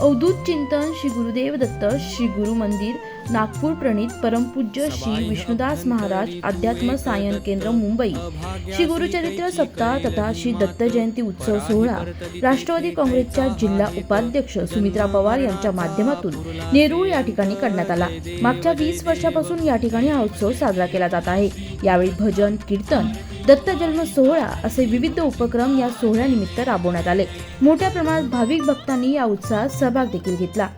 अवधूत चिंतन श्री गुरुदेव दत्त श्री गुरु मंदिर नागपूर प्रणित परमपूज्य श्री विष्णुदास महाराज अध्यात्म सायन केंद्र मुंबई. श्री गुरुचरित्र सप्ताह तथा श्री दत्त जयंती उत्सव सोहळा. राष्ट्रवादी काँग्रेसच्या जिल्हा उपाध्यक्ष सुमित्रा पवार यांच्या माध्यमातून नेरूळ या ठिकाणी करण्यात आला. मागच्या वीस वर्षापासून या ठिकाणी हा उत्सव साजरा केला जात आहे. यावेळी भजन कीर्तन दत्त जन्म सोहळा असे विविध उपक्रम या सोहळ्यानिमित्त राबवण्यात आले. मोठ्या प्रमाणात भाविक भक्तांनी या उत्साहात सहभाग देखील घेतला.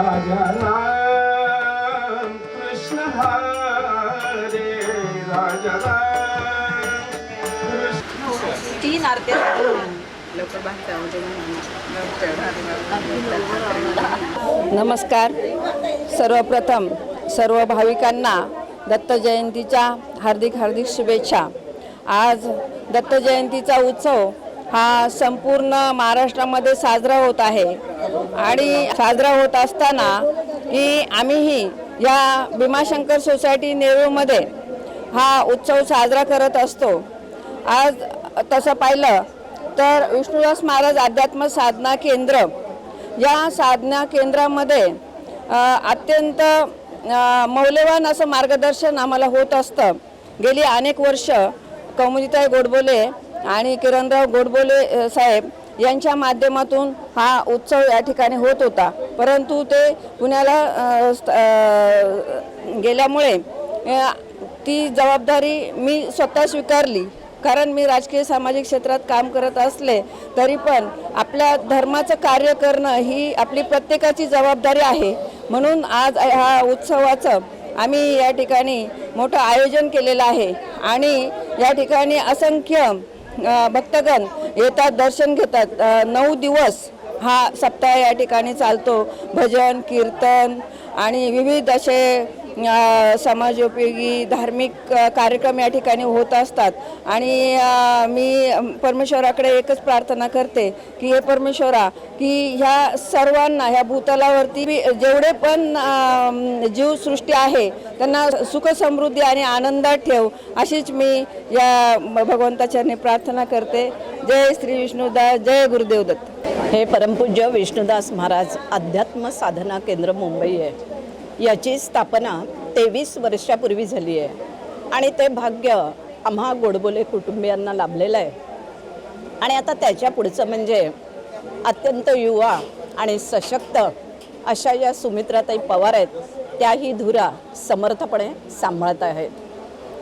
राजा. तीन आरत्या लवकर नमस्कार. सर्वप्रथम सर्व भाविकांना दत्त जयंतीच्या हार्दिक हार्दिक शुभेच्छा. आज दत्त जयंतीचा उत्सव हा संपूर्ण महाराष्ट्रामध्ये साजरा होत आहे. आणि साजरा होत असताना की आम्हीही या भीमाशंकर सोसायटी नेरूळमध्ये हा उत्सव साजरा करत असतो. आज तसं पाहिलं तर विष्णुदास महाराज अध्यात्म साधना केंद्र या साधना केंद्रामध्ये अत्यंत मौल्यवान असं मार्गदर्शन आम्हाला होत असतं. गेली अनेक वर्ष कौमुदीताई गोडबोले आणि किरणराव गोडबोले साहेब यांच्या माध्यमातून हा उत्सव या ठिकाणी होत होता. परंतु ते पुण्याला स्त- गेल्यामुळे ती जबाबदारी मी स्वतः स्वीकारली. कारण मी राजकीय सामाजिक क्षेत्रात काम करत असले तरी पण आपल्या धर्माचं कार्य करणं ही आपली प्रत्येकाची जबाबदारी आहे. म्हणून आज ह्या उत्सवाचं आम्ही या ठिकाणी मोठं आयोजन केलेलं आहे. आणि या ठिकाणी असंख्य भक्तगण येतात दर्शन घेतात. नऊ दिवस हा सप्ताह या ठिकाणी चालतो. भजन कीर्तन आणि विविध असे समाजोपयोगी धार्मिक कार्यक्रम या ठिकाणी होत असतात. आणि मी परमेश्वराकडे एकच प्रार्थना करते की हे परमेश्वरा की ह्या सर्वांना ह्या भूतलावरती जेवढे पण जीवसृष्टी आहे त्यांना सुख समृद्धी आणि आनंदात ठेव अशीच मी या भगवंताचरणी प्रार्थना करते. जय श्री विष्णुदास जय गुरुदेव दत्त. हे परमपूज्य विष्णुदास महाराज अध्यात्म साधना केंद्र मुंबई आहे. याची स्थापना तेवीस वर्षापूर्वी झाली आहे. आणि ते भाग्य आम्हा गोडबोले कुटुंबियांना लाभलेलं आहे. आणि आता त्याच्या पुढचं म्हणजे अत्यंत युवा आणि सशक्त अशा या सुमित्राताई पवार आहेत त्याही धुरा समर्थपणे सांभाळत आहेत.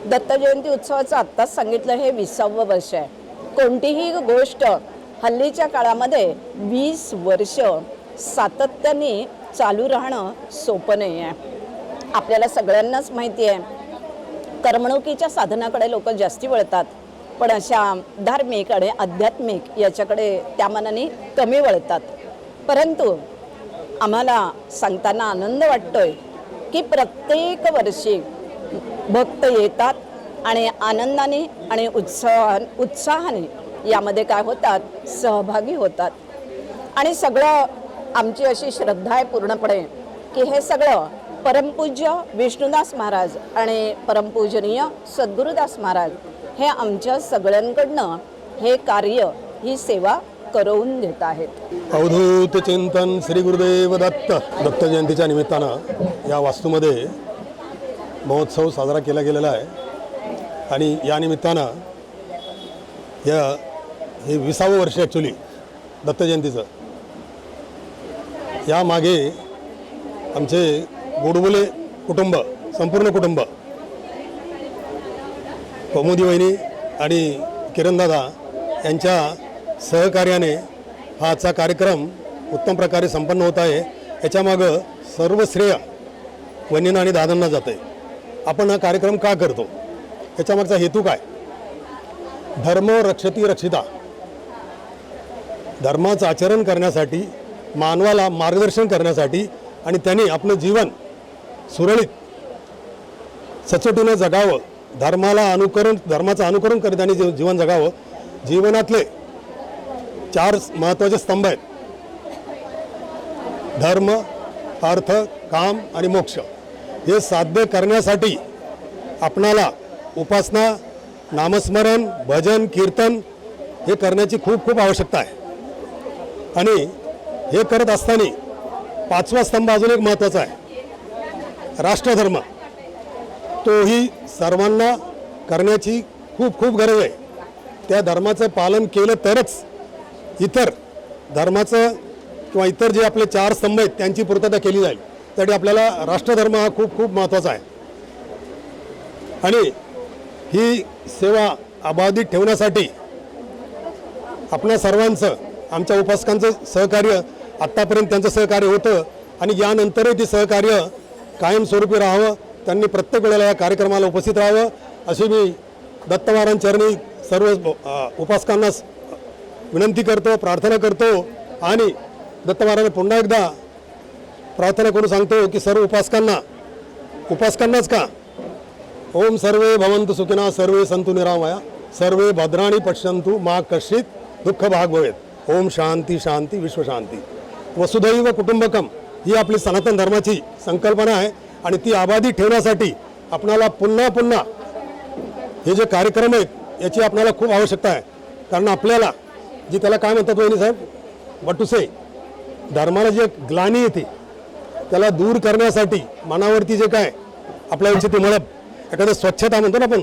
दत्तजयंती उत्सवाचं आत्ताच सांगितलं हे विसावं वर्ष आहे. कोणतीही गोष्ट हल्लीच्या काळामध्ये वीस वर्ष सातत्याने चालू राहणं सोपं नाही आहे. आपल्याला सगळ्यांनाच माहिती आहे. करमणुकीच्या साधनाकडे लोक जास्ती वळतात. पण अशा धार्मिक आणि आध्यात्मिक याच्याकडे त्या मनाने कमी वळतात. परंतु आम्हाला सांगताना आनंद वाटतोय की प्रत्येक वर्षी भक्त येतात आणि आनंदाने आणि उत्साह उत्साहाने यामध्ये काय होतात? सहभागी होतात. आणि सगळं आमची अशी श्रद्धा आहे पूर्णपणे की हे सगळं परमपूज्य विष्णुदास महाराज आणि परमपूजनीय सद्गुरुदास महाराज हे आमच्या सगळ्यांकडनं हे कार्य ही सेवा करवून देत आहेत. अवधूत चिंतन श्री गुरुदेव दत्त दत्त जयंतीच्या निमित्तानं या वास्तूमध्ये महोत्सव साजरा केला गेलेला आहे. आणि या निमित्तानं या हे विसावं वर्ष ॲक्च्युली दत्त जयंतीचं यामागे आमचे गोडबोले कुटुंब संपूर्ण कुटुंब कौमुदी वहिनी आणि किरणदादा यांच्या सहकार्याने हा आजचा कार्यक्रम उत्तम प्रकारे संपन्न होत आहे. याच्यामागं सर्व श्रेय वहिनींना आणि दादांना जातं आहे आपण हा कार्यक्रम का करतो? याच्यामागचा हेतू काय? धर्म रक्षती रक्षिता. धर्माचं आचरण करण्यासाठी मानवाला मार्गदर्शन करण्यासाठी आणि त्यांनी आपलं जीवन सुरळीत सचोटीनं जगावं धर्माला अनुकरण धर्माचं अनुकरण करत त्यांनी जीवन जगावं जीवनातले चार महत्त्वाचे स्तंभ आहेत. धर्म अर्थ काम आणि मोक्ष. हे साध्य करण्यासाठी आपणाला उपासना नामस्मरण भजन कीर्तन हे करण्याची खूप खूप आवश्यकता आहे. आणि हे करत असताना पाचवा स्तंभ अजून एक महत्त्वाचा आहे. राष्ट्रधर्म. तोही सर्वांना करण्याची खूप खूप गरज आहे. त्या धर्माचं पालन केलं तरच इतर धर्माचं किंवा इतर जे आपले चार स्तंभ आहेत त्यांची पूर्तता केली जाईल. त्यासाठी आपल्याला राष्ट्रधर्म हा खूप खूप महत्त्वाचा आहे. आणि ही सेवा अबाधित ठेवण्यासाठी आपल्या सर्वांचं आमच्या उपासकांचं सहकार्य आत्तापर्यंत त्यांचं सहकार्य होतं आणि यानंतरही ते सहकार्य कायमस्वरूपी राहावं त्यांनी प्रत्येक वेळेला या कार्यक्रमाला उपस्थित राहावं अशी मी दत्त चरणी सर्व उपासकांना विनंती करतो प्रार्थना करतो आणि दत्तवारांना पुन्हा एकदा प्रार्थना करून सांगतो की सर्व उपासकांना उपासकांनाच का? ओम सर्वे भवंतु सुखिना सर्वे संतु निरामया सर्वे भद्राणी पश्यंतु मा कश्चित दुःख भाग भवेत ओम शांती शांती विश्वशांती वसुधैव कुटुंबकम ही आपली सनातन धर्माची संकल्पना आहे आणि ती आबादी ठेवण्यासाठी आपणाला पुन्हा पुन्हा हे जे कार्यक्रम आहेत याची आपल्याला खूप आवश्यकता आहे. कारण आपल्याला जी त्याला काय म्हणतात वहिनी साहेब? वट टू से धर्माला जी एक ग्लानी येते त्याला दूर करण्यासाठी मनावरती जे काय आपल्या यांची ती मळप एखादं स्वच्छता म्हणतो ना आपण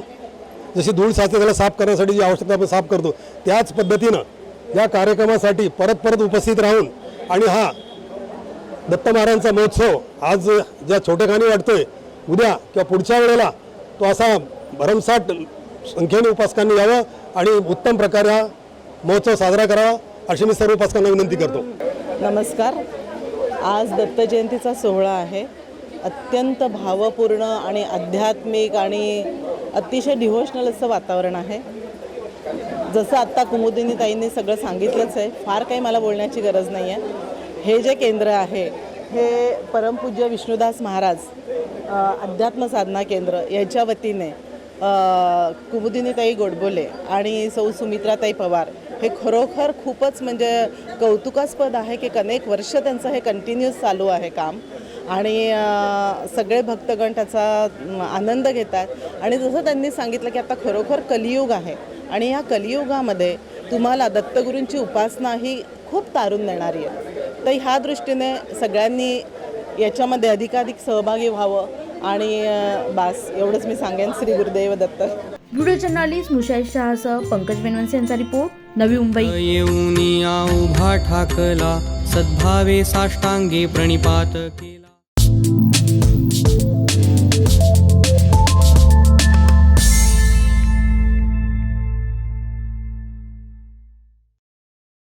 जशी धूळ साचते त्याला साफ करण्यासाठी जी आवश्यकता आपण साफ करतो त्याच पद्धतीनं या कार्यक्रमासाठी परत परत उपस्थित राहून आणि हा दत्त महाराजांचा महोत्सव आज ज्या छोटेखानी वाटतोय उद्या किंवा पुढच्या वेळेला तो असा भरमसाठ संख्येने उपासकांनी यावं आणि उत्तम प्रकारे हा महोत्सव साजरा करावा अशी मी सर्व उपासकांना विनंती करतो. नमस्कार. आज दत्त जयंतीचा सोहळा आहे. अत्यंत भावपूर्ण आणि आध्यात्मिक आणि अतिशय डिव्होशनल असं वातावरण आहे. जसं आत्ता कुमुदिनी ताईंनी सगळं सांगितलंच आहे फार काही मला बोलण्याची गरज नाही आहे. हे जे केंद्र आहे हे परमपूज्य विष्णुदास महाराज अध्यात्म साधना केंद्र याच्या वतीने कुमुदिनीताई गोडबोले आणि सौ सुमित्राताई पवार हे खरोखर खूपच म्हणजे कौतुकास्पद आहे की अनेक वर्ष त्यांचं हे कंटिन्यूस चालू आहे काम. आणि सगळे भक्तगण त्याचा आनंद घेतात आणि जसं त्यांनी सांगितलं की आता खरोखर कलियुग आहे आणि या कलियुगामध्ये तुम्हाला दत्तगुरूंची उपासना ही खूप तारून देणारी आहे. तर ह्या दृष्टीने सगळ्यांनी याच्यामध्ये अधिकाधिक सहभागी व्हावं आणि बास एवढंच मी सांगेन श्री गुरुदेव दत्त. व्हिडिओ जर्नालिस्ट मुशाई शहासह पंकज बेनवंसे यांचा रिपोर्ट नवी मुंबई. येऊनिया उभा ठाकला सद्भावे साष्टांगे प्रणिपात